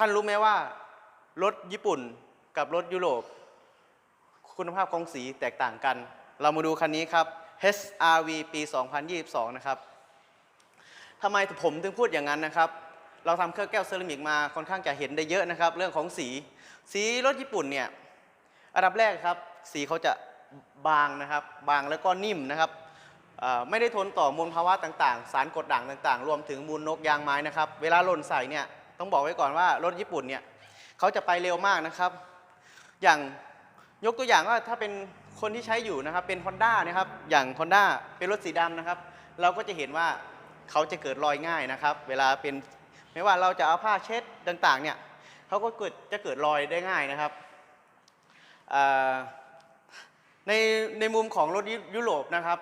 ท่านรู้ไหมว่ารถญี่ปุ่นกับรถยุโรป คุณภาพของสีแตกต่างกัน เรามาดูคันนี้ครับ HRV ปี 2022 นะครับทำไมผมถึงพูดอย่างนั้นนะครับ เราทำเครื่องแก้วเซรามิกมาค่อนข้างจะเห็นได้เยอะนะครับ เรื่องของสี สีรถญี่ปุ่นเนี่ยอันดับแรกครับ สีเขาจะบางนะครับ บางแล้วก็นิ่มนะครับไม่ได้ทนต่อมลภาวะต่างๆ สารกดด่างต่างๆ รวมถึงมูลนกยางไม้นะครับ เวลาหล่นใส่เนี่ย ต้องบอกไว้ก่อนว่ารถญี่ปุ่นเนี่ยเขาจะไปเร็วมากนะครับ อย่างยกตัวอย่างว่าถ้าเป็นคนที่ใช้อยู่นะครับเป็น Honda นะครับ อย่าง Honda เป็นรถสีดำนะครับ เราก็จะเห็นว่าเขาจะเกิดรอยง่ายนะครับ เวลาเป็นไม่ว่าเราจะเอาผ้าเช็ดต่างๆเนี่ยเขาก็เกิดจะเกิดรอยได้ง่ายนะครับในในมุมของรถยยุโรปนะครับ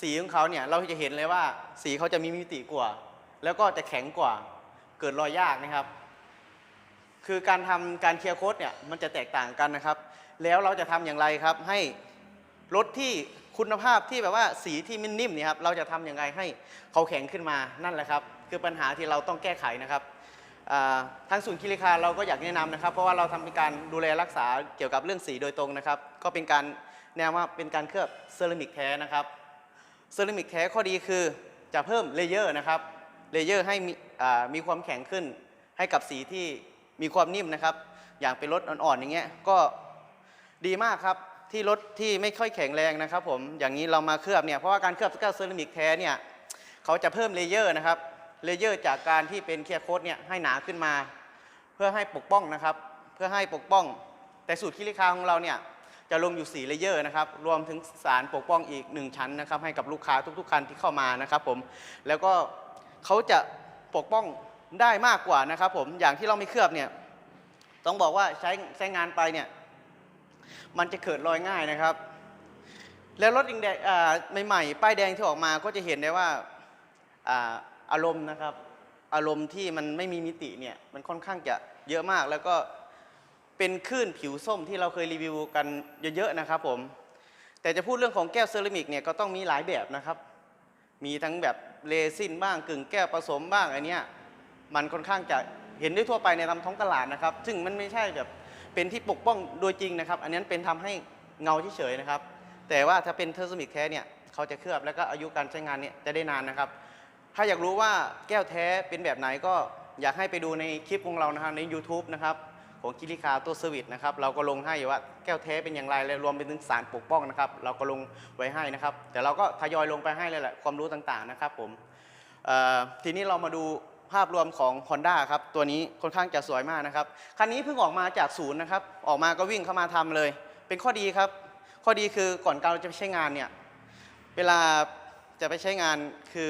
สีของเขาเนี่ยเราจะเห็นเลยว่าสีเขาจะมีมิติกว่า แล้วก็จะแข็งกว่า เกิดรอยยากนะครับ คือการทำการเคลียร์โค้ดเนี่ยมันจะแตกต่างกันนะครับ แล้วเราจะทำอย่างไรครับ ให้รถที่คุณภาพที่แบบว่าสีที่มันนิ่มเนี่ยครับเราจะทำอย่างไรให้เขาแข็งขึ้นมานั่นแหละครับ คือปัญหาที่เราต้องแก้ไขนะครับทางศูนย์คิริคาเราก็อยากแนะนำนะครับ เพราะว่าเราทำเป็นการดูแลรักษาเกี่ยวกับเรื่องสีโดยตรงนะครับ ก็เป็นการแนะนำว่าเป็นการเคลือบเซรามิกแท้นะครับเซรามิกแท้ข้อดีคือจะเพิ่มเลเยอร์นะครับ เลเยอร์ให้มีมีความแข็งขึ้น ให้กับสีที่มีความนิ่มนะครับ อย่างเป็นรถอ่อนๆอย่างเงี้ยก็ดีมากครับที่รถที่ไม่ค่อยแข็งแรงนะครับ ผมอย่างนี้เรามาเคลือบเนี่ยเพราะว่าการเคลือบสกัดเซรามิกแท้เนี่ยเขาจะเพิ่มเลเยอร์นะครับเลเยอร์จากการที่เป็นเคลียร์โคดเนี่ยให้หนาขึ้นมา เพื่อให้ปกป้องนะครับ เพื่อให้ปกป้อง แต่สูตรคิริคาของเราเนี่ยจะลงอยู่ 4 เลเยอร์นะครับ รวมถึงสารปกป้องอีก 1 ชั้นนะครับ ให้กับลูกค้าทุกๆคันที่เข้ามานะครับผม แล้วก็ เขาจะปกป้องได้มากกว่านะครับผมอย่างที่เราไม่เคลือบเนี่ยต้องบอกว่าใช้ใช้งานไปเนี่ยมันจะเกิดรอยง่ายนะครับ แล้วรถอิงแดงใหม่ๆป้ายแดงที่ออกมาก็จะเห็นได้ว่าอ่าอารมณ์นะครับ อารมณ์ที่มันไม่มีมิติเนี่ยมันค่อนข้างจะเยอะมาก แล้วก็เป็นคลื่นผิวส้มที่เราเคยรีวิวกันเยอะๆนะครับผมแต่จะพูดเรื่องของแก้วเซรามิกเนี่ยก็ต้องมีหลายแบบนะครับ มีทั้งแบบเรซินบ้างกึ่งแก้วผสมบ้างอันเนี้ยมันค่อนข้างจะเห็นได้ทั่วไปในตามท้องตลาดนะครับ ซึ่งมันไม่ใช่แบบเป็นที่ปกป้องโดยจริงนะครับ อันนั้นเป็นทำให้เงาเฉยๆนะครับ แต่ว่าถ้าเป็นเทอร์สมิกแท้เนี่ยเขาจะเคลือบแล้วก็อายุการใช้งานเนี่ยจะได้นานนะครับ ถ้าอยากรู้ว่าแก้วแท้เป็นแบบไหนก็อยากให้ไปดูในคลิปของเรานะครับใน YouTube นะครับ ของกิริคาตัวเซอร์วิสนะครับเราก็ลงให้ว่าแก้วแท้เป็นอย่างไรและรวมไปถึงสารปกป้องนะครับ เราก็ลงไว้ให้นะครับ แต่เราก็ทยอยลงไปให้เลยแหละความรู้ต่างๆนะครับผมทีนี้เรามาดูภาพรวมของ Honda ครับ ตัวนี้ค่อนข้างจะสวยมากนะครับ คันนี้เพิ่งออกมาจากศูนย์นะครับ ออกมาก็วิ่งเข้ามาทำเลย เป็นข้อดีครับ ข้อดีคือก่อนเราจะไปใช้งานเนี่ย เวลาจะไปใช้งานคือ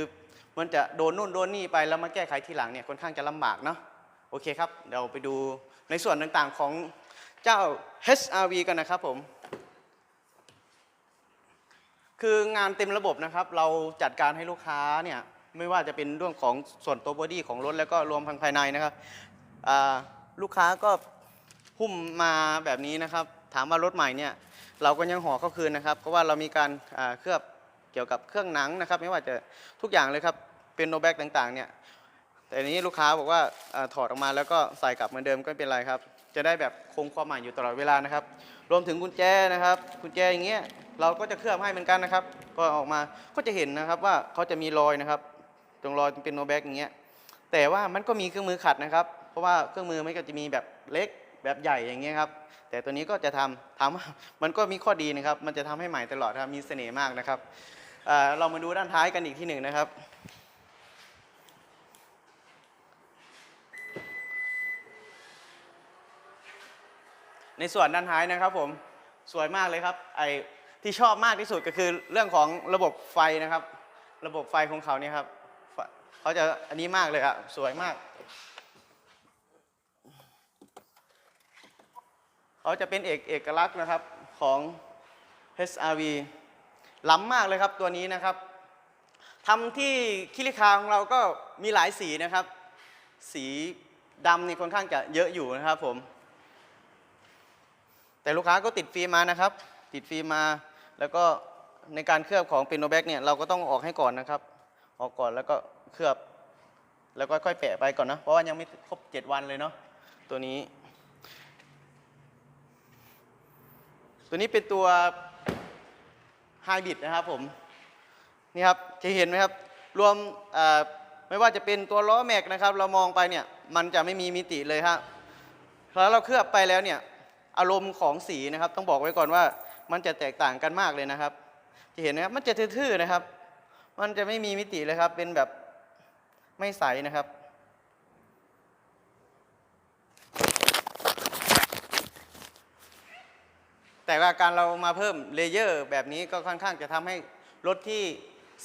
มันจะโดนนู่นโดนนี่ไปแล้วมาแก้ไขทีหลังเนี่ยค่อนข้างจะลำบากเนาะ โอเคครับ เดี๋ยวไปดูในส่วนต่างๆของเจ้า HRV กันนะครับผม คืองานเต็มระบบนะครับ เราจัดการให้ลูกค้าเนี่ย ไม่ว่าจะเป็นเรื่องของส่วนตัวบอดี้ของรถแล้วก็รวมทางภายในนะครับ ลูกค้าก็หุ้มมาแบบนี้นะครับ ถามว่ารถใหม่เนี่ย เราก็ยังห่อเข้าคืนนะครับ เพราะว่าเรามีการเคลือบเกี่ยวกับเครื่องหนังนะครับ ไม่ว่าจะทุกอย่างเลยครับเป็นโนแบ็กต่างๆเนี่ย แต่อันนี้ลูกค้าบอกว่าอาถอดออกมาแล้วก็ใส่กลับเหมือนเดิมก็ไม่เป็นไรครับ จะได้แบบคงความหมายอยู่ตลอดเวลานะครับ รวมถึงกุญแจนะครับกุญแจอย่างเงี้ยเราก็จะเคลือบให้เหมือนกันนะครับ ก็ออกมาก็จะเห็นนะครับว่าเขาจะมีรอยนะครับ ตรงรอยเป็นโนแบกอย่างเงี้ยแต่ว่ามันก็มีเครื่องมือขัดนะครับ เพราะว่าเครื่องมือมันก็จะมีแบบเล็กแบบใหญ่อย่างเงี้ยครับ แต่ตัวนี้ก็จะทำถามว่ามันก็มีข้อดีนะครับ มันจะทำให้ใหม่ตลอดครับมีเสน่ห์มากนะครับเอ่อเรามาดูด้านท้ายกันอีกที่หนึ่งนะครับ ในส่วนด้านท้ายนะครับผมสวยมากเลยครับไอที่ชอบมากที่สุดก็คือเรื่องของระบบไฟนะครับ ระบบไฟของเขาเนี่ยครับเขาจะอันนี้มากเลยครับสวยมากเขาจะเป็นเอกเอกลักษณ์นะครับของ HRV ล้ำมากเลยครับตัวนี้นะครับทำที่คิริคาของเราก็มีหลายสีนะครับ สีดำนี่ค่อนข้างจะเยอะอยู่นะครับผม แต่ลูกค้าก็ติดฟิล์มมานะครับ ติดฟิล์มมา แล้วก็ในการเคลือบของเป็นโนแบ็กเนี่ยเราก็ต้องออกให้ก่อนนะครับ ออกก่อนแล้วก็เคลือบ แล้วก็ค่อยแปะไปก่อนนะเพราะว่ายังไม่ครบ 7 วันเลยเนาะตัวนี้ ตัวนี้เป็นตัวไฮบริดนะครับผมนี่ครับจะเห็นไหมครับ รวมไม่ว่าจะเป็นตัวล้อแม็กนะครับ เรามองไปเนี่ย มันจะไม่มีมิติเลยฮะแล้วเราเคลือบไปแล้วเนี่ย อารมณ์ของสีนะครับ ต้องบอกไว้ก่อนว่ามันจะแตกต่างกันมากเลยนะครับ จะเห็นนะครับมันจะทื่อๆนะครับ มันจะไม่มีมิติเลยครับ เป็นแบบไม่ใสนะครับ แต่ว่าการเรามาเพิ่มเลเยอร์แบบนี้ก็ค่อนข้างจะทำให้รถที่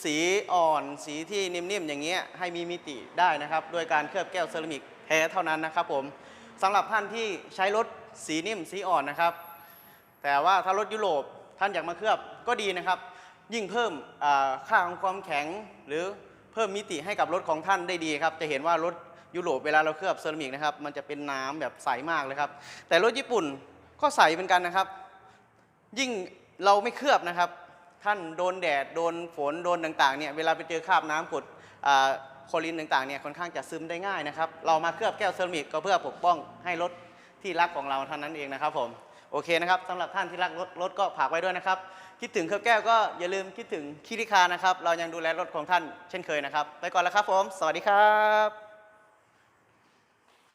สีอ่อน สีที่นิ่มๆอย่างเงี้ยให้มีมิติได้นะครับ โดยการเคลือบแก้วเซรามิกแท้เท่านั้นนะครับผมสำหรับท่านที่ใช้รถ สีนิ่มสีอ่อนนะครับ แต่ว่าถ้ารถยุโรปท่านอยากมาเคลือบก็ดีนะครับ ยิ่งเพิ่มค่าของความแข็ง หรือเพิ่มมิติให้กับรถของท่านได้ดีครับ จะเห็นว่ารถยุโรปเวลาเราเคลือบเซรามิกนะครับ มันจะเป็นน้ำแบบใสมากเลยครับ แต่รถญี่ปุ่นก็ใสเหมือนกันนะครับ ยิ่งเราไม่เคลือบนะครับ ท่านโดนแดดโดนฝนโดนต่างๆเนี่ยเวลาไปเจอคราบน้ำกรดอ่าโคลินต่างๆเนี่ยค่อนข้างจะซึมได้ง่ายนะครับ เรามาเคลือบแก้วเซรามิกก็เพื่อปกป้องให้รถ ที่รักของเราเท่านั้นเองนะครับผมโอเคนะครับสำหรับท่านที่รักรถรถก็ฝากไว้ด้วยนะครับ คิดถึงเครือแก้วก็อย่าลืมคิดถึงคิริคานะครับ เรายังดูแลรถของท่านเช่นเคยนะครับ ไปก่อนแล้วครับผม สวัสดีครับ